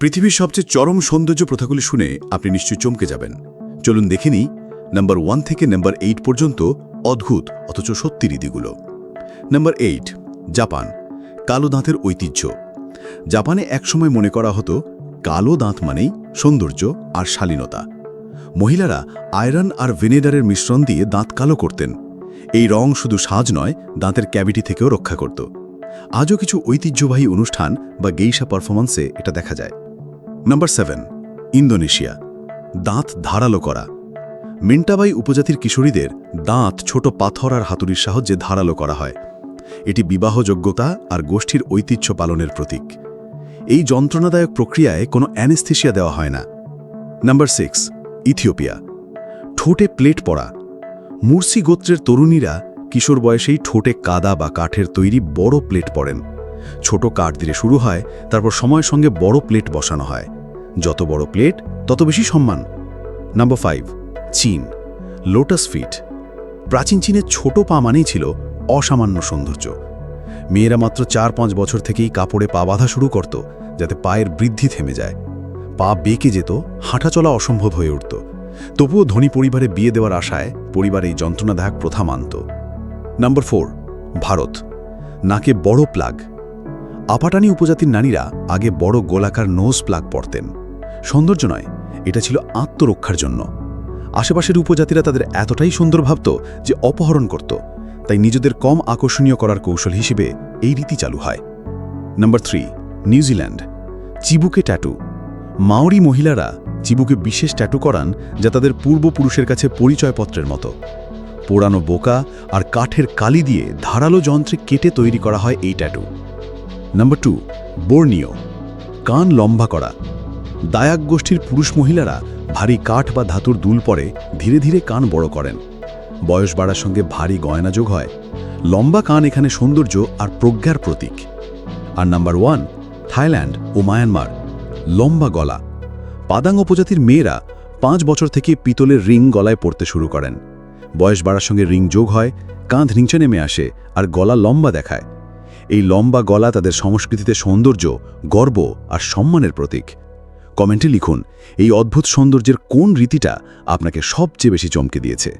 পৃথিবীর সবচেয়ে চরম সৌন্দর্য প্রথাগুলি শুনে আপনি নিশ্চয়ই চমকে যাবেন। চলুন দেখে নিই নাম্বার ওয়ান থেকে নাম্বার এইট পর্যন্ত অদ্ভুত, অথচ সত্যি রীতিগুলো। নাম্বার এইট, জাপান, কালো দাঁতের ঐতিহ্য। জাপানে একসময় মনে করা হতো, কালো দাঁত মানেই সৌন্দর্য আর শালীনতা। মহিলারা আয়রন আর ভিনেডারের মিশ্রণ দিয়ে দাঁত কালো করতেন। এই রং শুধু সাজ নয়, দাঁতের ক্যাভিটি থেকেও রক্ষা করত। আজও কিছু ঐতিহ্যবাহী অনুষ্ঠান বা গেইসা পারফরম্যান্সে এটা দেখা যায়। নাম্বার সেভেন ইন্দোনেশিয়া দাঁত ধারালো করা। মিন্টাবাই উপজাতির কিশোরীদের দাঁত ছোট পাথর আর হাতুড়ির সাহায্যে ধারালো করা হয়। এটি বিবাহযোগ্যতা আর গোষ্ঠীর ঐতিহ্য পালনের প্রতীক। এই যন্ত্রণাদায়ক প্রক্রিয়ায় কোনো অ্যানেস্থেশিয়া দেওয়া হয় না। Number six Ethiopia. ঠোঁটে প্লেট পড়া মুরসি গোত্রের তরুণীরা কিশোর বয়সেই ঠোঁটে কাদা বা কাঠের তৈরি বড় প্লেট পড়েন ছোট কাঠ দিয়ে শুরু হয়, তারপর সময়ের সঙ্গে বড় প্লেট বসানো হয়। যত বড় প্লেট, তত বেশি সম্মান। নাম্বার ফাইভ চীন লোটাস ফিট প্রাচীন চীনের ছোট পা মানেই ছিল অসামান্য সৌন্দর্য। মেয়েরা মাত্র চার পাঁচ বছর থেকেই কাপড়ে পা বাঁধা শুরু করত, যাতে পায়ের বৃদ্ধি থেমে যায়। পা বেঁকে যেত হাঁটা চলা অসম্ভব হয়ে উঠত। তবুও ধনী পরিবারে বিয়ে দেওয়ার আশায় পরিবার এই যন্ত্রণাদায়ক প্রথা মানত। Number four Bharat. নাকে বড় প্লাগ। আপাটানি উপজাতির নারীরা আগে বড় গোলাকার নোজ প্লাগ পরতেন। সৌন্দর্য নয়, এটা ছিল আত্মরক্ষার জন্য। আশেপাশের উপজাতিরা তাদের এতটাই সুন্দর ভাবত যে অপহরণ করত, তাই নিজেদের কম আকর্ষণীয় করার কৌশল হিসেবে এই রীতি চালু হয়। নাম্বার থ্রি নিউজিল্যান্ড চিবুকে ট্যাটু। মাওরি মহিলারা চিবুকে বিশেষ ট্যাটু করান যা তাদের পূর্বপুরুষের কাছে পরিচয়পত্রের মতো। পোড়ানো বোকা আর কাঠের কালি দিয়ে ধারালো যন্ত্রে কেটে তৈরি করা হয় এই ট্যাটু। নাম্বার টু বোর্নিও কান লম্বা করা। দায়াক গোষ্ঠীর পুরুষ মহিলারা ভারী কাঠ বা ধাতুর দুল পরে ধীরে ধীরে কান বড় করেন। বয়স বাড়ার সঙ্গে ভারী গয়না যোগ হয়। লম্বা কান এখানে সৌন্দর্য আর প্রজ্ঞার প্রতীক। আর নাম্বার ওয়ান থাইল্যান্ড ও মায়ানমার লম্বা গলা। পাদাং উপজাতির মেয়েরা পাঁচ বছর থেকে পিতলের রিং গলায় পড়তে শুরু করেন। বয়স বাড়ার সঙ্গে রিং যোগ হয়, কাঁধ নিচে নেমে আসে আর গলা লম্বা দেখায়। এই লম্বা গলা তাদের সংস্কৃতিতে সৌন্দর্য, গর্ব আর সম্মানের প্রতীক। কমেন্টে লিখুন, এই অদ্ভুত সৌন্দর্যের কোন রীতিটা আপনাকে সবচেয়ে বেশি চমকে দিয়েছে?